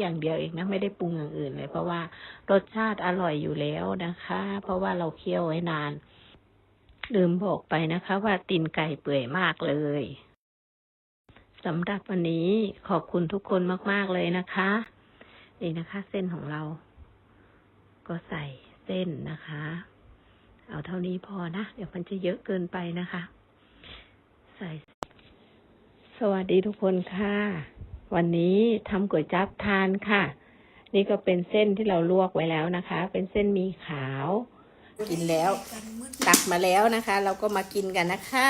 อย่างเดียวเองนะ ไม่ได้ปรุงอย่างอื่นเลย เพราะว่ารสชาติอร่อยอยู่แล้วนะคะ เพราะว่าเราเคี่ยวไว้นาน ลืมบอกไปนะคะ ว่าตีนไก่เปื่อยมากเลยสำหรับวันนี้ขอบคุณทุกคนมาก ๆ เลยนะคะ นี่นะคะ เส้นของเรา ก็ใส่เส้นนะคะ เอาเท่านี้พอนะ เดี๋ยวมันจะเยอะเกินไปนะคะ ใส่ สวัสดีทุกคนค่ะ วันนี้ทำก๋วยจั๊บทานค่ะ นี่ก็เป็นเส้นที่เราลวกไว้แล้วนะคะ เป็นเส้นมีขาว กินแล้ว ตักมาแล้วนะคะ เราก็มากินกันนะคะ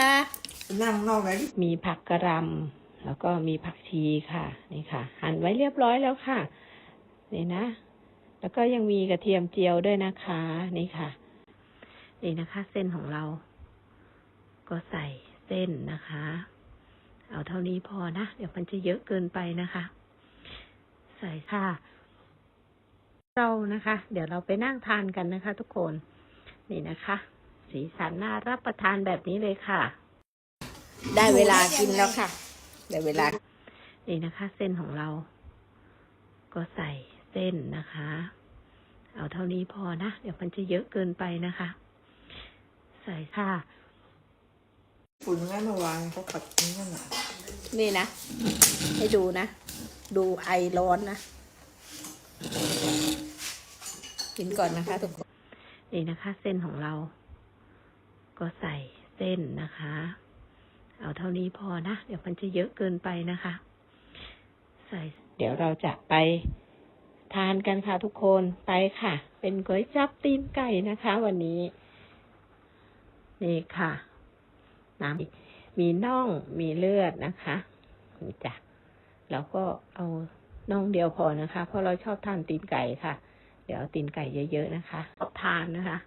นั่งนอกไหนมีผักกระหลำแล้วก็มีผักชีค่ะ นี่ค่ะ หั่นไว้เรียบร้อยแล้วค่ะ นี่นะ แล้วก็ยังมีกระเทียมเจียวด้วยนะคะ นี่ค่ะ นี่นะคะ เส้นของเรา ก็ใส่เส้นนะคะ เอาเท่านี้พอนะ เดี๋ยวมันจะเยอะเกินไปนะคะ ใส่ค่ะ เรานะคะ เดี๋ยวเราไปนั่งทานกันนะคะ ทุกคน นี่นะคะ สีสันน่ารับประทานแบบนี้เลยค่ะ ได้เวลากินแล้วค่ะ ได้เวลา นี่นะคะ เส้นของเรา ก็ใส่เส้นนะคะ เอาเท่านี้พอนะ เดี๋ยวมันจะเยอะเกินไปนะคะ ใส่ค่ะ ฝุ่นงั้นเมื่อวานเขาขัดนี่นั่นน่ะนี่นะ ให้ดูนะ ดูไอร้อนนะ กินก่อนนะคะทุกคน นี่นะคะ เส้นของเรา ก็ใส่เส้นนะคะ เอาเท่านี้พอนะ เดี๋ยวมันจะเยอะเกินไปนะคะ ใส่ เดี๋ยวเราจะไปทานกันค่ะทุกคนไปค่ะ เป็นก๋วยจับตีนไก่นะคะ วันนี้ นี่ค่ะ น้ำมีน่องมีเลือดนะคะนี่จ้ะแล้วก็เอาน่องเดียวพอนะคะ เพราะเราชอบทานตีนไก่ค่ะ เดี๋ยวตีนไก่เยอะๆนะคะชอบทานนะคะ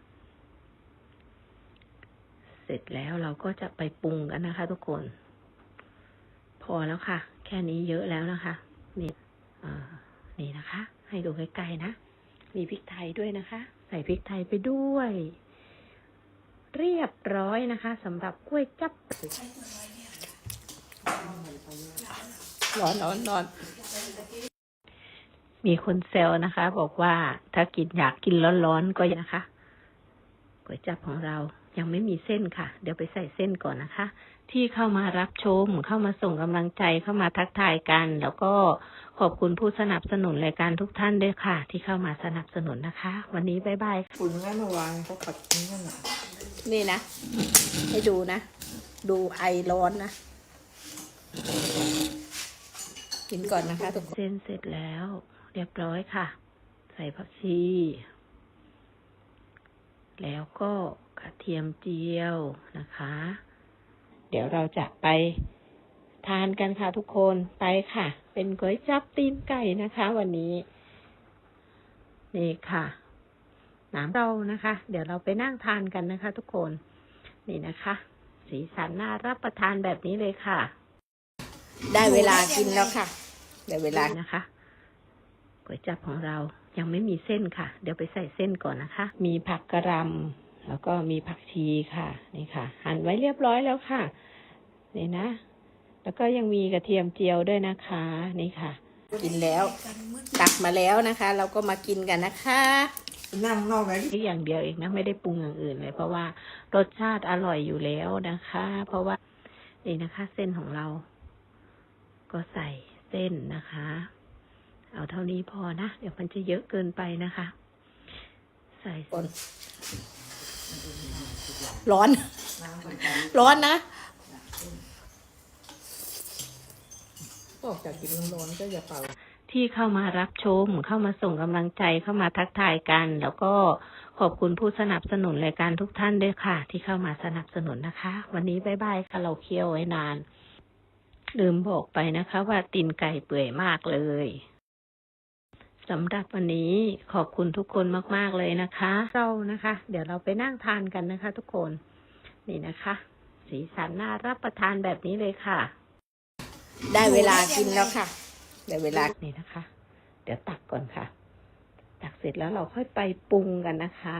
เสร็จแล้วเราก็จะไปปรุงกันนะคะ ทุกคน พอแล้วค่ะ แค่นี้เยอะแล้วนะคะ นี่อ่านี่นะคะ ให้ดูใกล้ๆนะ มีพริกไทยด้วยนะคะ ใส่พริกไทยไปด้วย เรียบร้อยนะคะสำหรับกล้วยจับร้อนร้อนร้อนมีคนเซลนะคะ บอกว่าถ้ากินอยากกินร้อนๆก็นะคะก๋วยจับของเรายังไม่มีเส้นค่ะ เดี๋ยวไปใส่เส้นก่อนนะคะ ที่เข้ามารับชม เข้ามาส่งกำลังใจเข้ามาทักทายกัน แล้วก็ขอบคุณผู้สนับสนุนรายการทุกท่านด้วยค่ะ ที่เข้ามาสนับสนุนนะคะ วันนี้บ๊ายบายฝุ่นงั้นเมื่อวานเขาขัดนี่นั่นน่ะ นี่นะ ให้ดูนะ ดูไอร้อนนะ กินก่อนนะคะทุกคนเส้นเสร็จแล้ว เรียบร้อยค่ะ ใส่ผักชีแล้วก็กระเทียมเจียวนะคะ เดี๋ยวเราจะไปทานกันค่ะทุกคนไปค่ะ เป็นก๋วยจับตีนไก่นะคะวันนี้ นี่ค่ะ น้ำเรานะคะ เดี๋ยวเราไปนั่งทานกันนะคะ ทุกคน นี่นะคะ สีสันน่ารับประทานแบบนี้เลยค่ะ ได้เวลากินแล้วค่ะ ได้เวลานะคะก๋วยจับของเรายังไม่มีเส้นค่ะ เดี๋ยวไปใส่เส้นก่อนนะคะ มีผักกระหลำแล้วก็มีผักชีค่ะ นี่ค่ะ หั่นไว้เรียบร้อยแล้วค่ะ นี่นะ แล้วก็ยังมีกระเทียมเจียวด้วยนะคะ นี่ค่ะ กินแล้ว ตักมาแล้วนะคะ เราก็มากินกันนะคะ นั่งนอกไหนแค่อย่างเดียวเองนะไม่ได้ปรุงอย่างอื่นเลย เพราะว่ารสชาติอร่อยอยู่แล้วนะคะ เพราะว่านี่นะคะ เส้นของเรา ก็ใส่เส้นนะคะ เอาเท่านี้พอนะ เดี๋ยวมันจะเยอะเกินไปนะคะ ใส่คนร้อน ร้อนนะออกจากกินร้อนๆก็อย่าเป่า ที่เข้ามารับชม เข้ามาส่งกำลังใจเข้ามาทักทายกัน แล้วก็ขอบคุณผู้สนับสนุนรายการทุกท่านด้วยค่ะ ที่เข้ามาสนับสนุนนะคะ วันนี้บายบายค่ะเราเคี่ยวไว้นาน ลืมบอกไปนะคะ ว่าตีนไก่เปื่อยมากเลยสำหรับวันนี้ขอบคุณทุกคนมาก ๆ เลยนะคะ เรานะคะ เดี๋ยวเราไปนั่งทานกันนะคะ ทุกคน นี่นะคะ สีสันน่ารับประทานแบบนี้เลยค่ะ ได้เวลากินแล้วค่ะ ได้เวลานี่นะคะ เดี๋ยวตักก่อนค่ะ ตักเสร็จแล้วเราค่อยไปปรุงกันนะคะ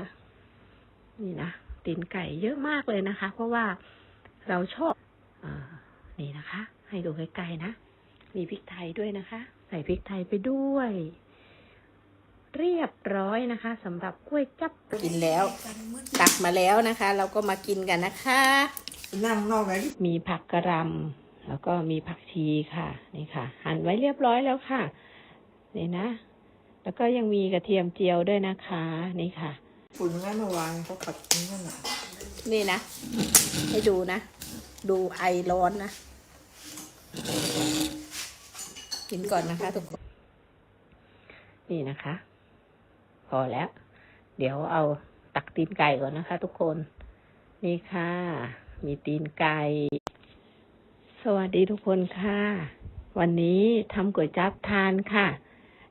นี่นะตีนไก่เยอะมากเลยนะคะ เพราะว่าเราชอบอานี่นะคะ ให้ดูใกล้ๆนะ มีพริกไทยด้วยนะคะใส่ส่พริกไทยไปด้วย เรียบร้อยนะคะสำหรับกล้วยจับกินแล้ว ตักมาแล้วนะคะ เราก็มากินกันนะคะ นั่งนอกไหนมีผักกระหลำ แล้วก็มีผักชีค่ะ นี่ค่ะ หั่นไว้เรียบร้อยแล้วค่ะ นี่นะ แล้วก็ยังมีกระเทียมเจียวด้วยนะคะ นี่ค่ะฝุ่นแม่เมื่อวานเขาผัดนี่นั่นน่ะนี่นะ ให้ดูนะ ดูไอร้อนนะ กินก่อนนะคะทุกคน นี่นะคะ พอแล้ว เดี๋ยวเอาตักตีนไก่ก่อนนะคะ ทุกคน นี่ค่ะ มีตีนไก่ สวัสดีทุกคนค่ะ วันนี้ทำก๋วยจั๊บทานค่ะ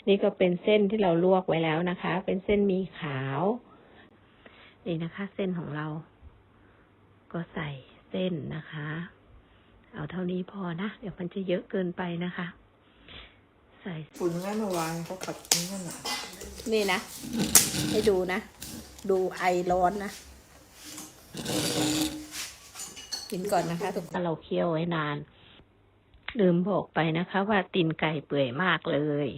นี่ก็เป็นเส้นที่เราลวกไว้แล้วนะคะ เป็นเส้นมีขาว นี่นะคะ เส้นของเรา ก็ใส่เส้นนะคะ เอาเท่านี้พอนะ เดี๋ยวมันจะเยอะเกินไปนะคะ ใส่ฝุ่นแม่เมื่อวานเขาผัดนี่นั่นน่ะนี่นะ ให้ดูนะ ดูไอร้อนนะ กินก่อนนะคะทุกคนเราเคี่ยวไว้นาน ลืมบอกไปนะคะ ว่าตีนไก่เปื่อยมากเลย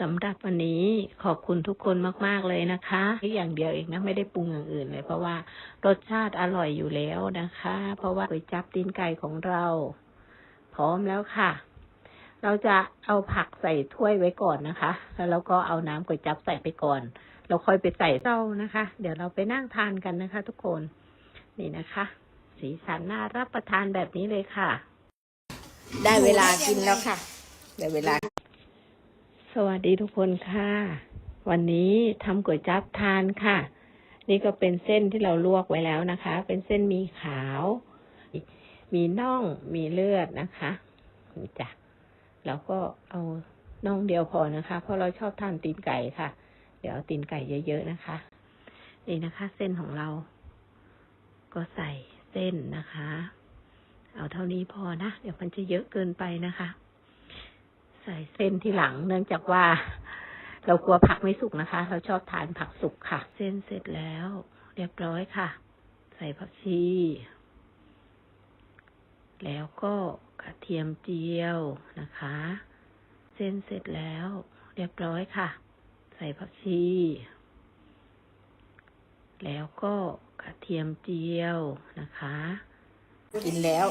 สำหรับวันนี้ขอบคุณทุกคนมาก ๆ เลยนะคะอย่างเดียวเองนะไม่ได้ปรุงอย่างอื่นเลย เพราะว่ารสชาติอร่อยอยู่แล้วนะคะ เพราะว่าก๋วยจับตีนไก่ของเรา พร้อมแล้วค่ะ เราจะเอาผักใส่ถ้วยไว้ก่อนนะคะ แล้วเราก็เอาน้ำก๋วยจับใส่ไปก่อน เราค่อยไปใส่เต้านะคะ เดี๋ยวเราไปนั่งทานกันนะคะ ทุกคนนี่นะคะ สีสันน่ารับประทานแบบนี้เลยค่ะ ได้เวลากินแล้วค่ะ ได้เวลา สวัสดีทุกคนค่ะ วันนี้ทำก๋วยจั๊บทานค่ะ นี่ก็เป็นเส้นที่เราลวกไว้แล้วนะคะ เป็นเส้นหมีขาว มีน่องมีเลือดนะคะนี่จ้ะแล้วก็เอาน่องเดียวพอนะคะ เพราะเราชอบทานตีนไก่ค่ะ เดี๋ยวเอาตีนไก่เยอะๆนะคะ นี่นะคะ เส้นของเราก็ใส่ เส้นนะคะ เอาเท่านี้พอนะ เดี๋ยวมันจะเยอะเกินไปนะคะ ใส่เส้นที่หลังเนื่องจากว่า เรากลัวผักไม่สุกนะคะ เราชอบทานผักสุกค่ะ เส้นเสร็จแล้ว เรียบร้อยค่ะ ใส่ผักชี แล้วก็กระเทียมเจียวนะคะ เส้นเสร็จแล้ว เรียบร้อยค่ะ ใส่ผักชี แล้วก็ กระเทียมเจียวนะคะ กินแล้ว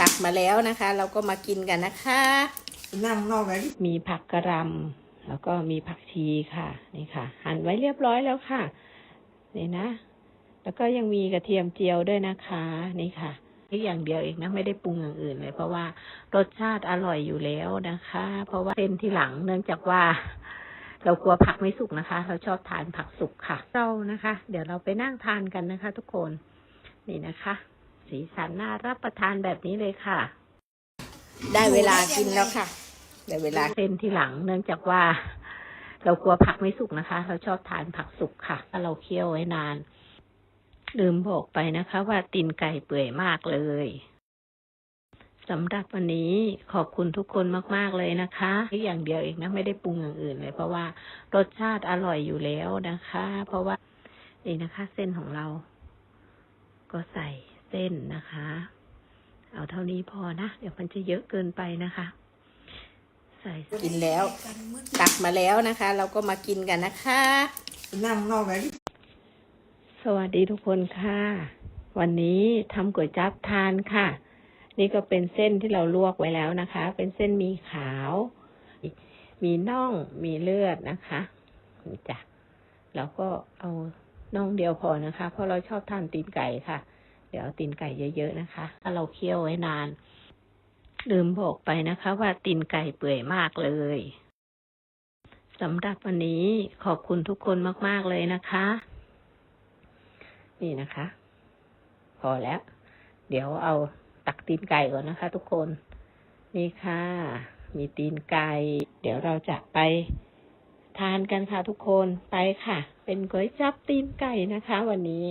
ตักมาแล้วนะคะ เราก็มากินกันนะคะ นั่งนอกไหนมีผักกระหลำแล้วก็มีผักชีค่ะ นี่ค่ะ หั่นไว้เรียบร้อยแล้วค่ะ นี่นะ แล้วก็ยังมีกระเทียมเจียวด้วยนะคะ นี่ค่ะนี่อย่างเดียวเองนะไม่ได้ปรุงอย่างอื่นเลย เพราะว่ารสชาติอร่อยอยู่แล้วนะคะ เพราะว่าเส้นที่หลังเนื่องจากว่า เรากลัวผักไม่สุกนะคะ เราชอบทานผักสุกค่ะ เรานะคะ เดี๋ยวเราไปนั่งทานกันนะคะ ทุกคน นี่นะคะ สีสันน่ารับประทานแบบนี้เลยค่ะ ได้เวลากินแล้วค่ะได้เวลาเส้นที่หลังเนื่องจากว่า เรากลัวผักไม่สุกนะคะ เราชอบทานผักสุกค่ะถ้าเราเคี่ยวไว้นาน ลืมบอกไปนะคะ ว่าตีนไก่เปื่อยมากเลย สำหรับวันนี้ขอบคุณทุกคนมาก ๆ เลยนะคะอย่างเดียวเองนะไม่ได้ปรุงอย่างอื่นเลย เพราะว่ารสชาติอร่อยอยู่แล้วนะคะ เพราะว่านี่นะคะ เส้นของเรา ก็ใส่เส้นนะคะ เอาเท่านี้พอนะ เดี๋ยวมันจะเยอะเกินไปนะคะ ใส่กินแล้ว ตักมาแล้วนะคะ เราก็มากินกันนะคะ นั่งนอกไหนสวัสดีทุกคนค่ะ วันนี้ทำก๋วยจั๊บทานค่ะ นี่ก็เป็นเส้นที่เราลวกไว้แล้วนะคะ เป็นเส้นมีขาว มีน่องมีเลือดนะคะจ้ะแล้วก็เอาน่องเดียวพอนะคะ เพราะเราชอบทานตีนไก่ค่ะ เดี๋ยวตีนไก่เยอะๆนะคะ ถ้าเราเคี่ยวไว้นาน ลืมบอกไปนะคะ ว่าตีนไก่เปื่อยมากเลยสำหรับวันนี้ขอบคุณทุกคนมาก ๆ เลยนะคะ นี่นะคะ พอแล้ว เดี๋ยวเอา ตักตีนไก่ก่อนนะคะ ทุกคน นี่ค่ะ มีตีนไก่ เดี๋ยวเราจะไปทานกันค่ะทุกคนไปค่ะ เป็นก๋วยจับตีนไก่นะคะ วันนี้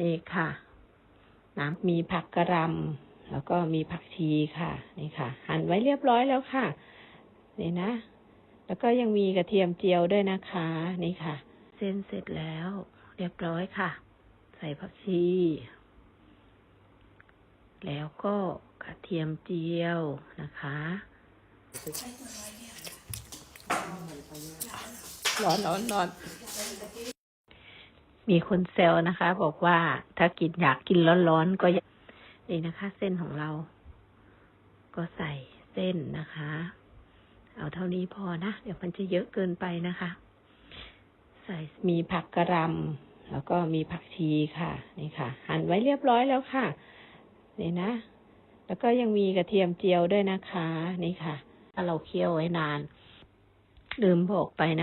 นี่ค่ะ น้ำมีผักกระหลำแล้วก็มีผักชีค่ะ นี่ค่ะ หั่นไว้เรียบร้อยแล้วค่ะ นี่นะ แล้วก็ยังมีกระเทียมเจียวด้วยนะคะ นี่ค่ะ เส้นเสร็จแล้ว เรียบร้อยค่ะ ใส่ผักชี แล้วก็กระเทียมเจียวนะคะร้อนร้อนร้อนมีคนแซวนะคะ บอกว่าถ้ากินอยากกินร้อนๆก็อย่านี่นะคะ เส้นของเรา ก็ใส่เส้นนะคะ เอาเท่านี้พอนะ เดี๋ยวมันจะเยอะเกินไปนะคะ ใส่มีผักกระหลำแล้วก็มีผักชีค่ะ นี่ค่ะ หั่นไว้เรียบร้อยแล้วค่ะ นี่นะ แล้วก็ยังมีกระเทียมเจียวด้วยนะคะ นี่ค่ะ ถ้าเราเคี่ยวไว้นาน ลืมบอกไปนะ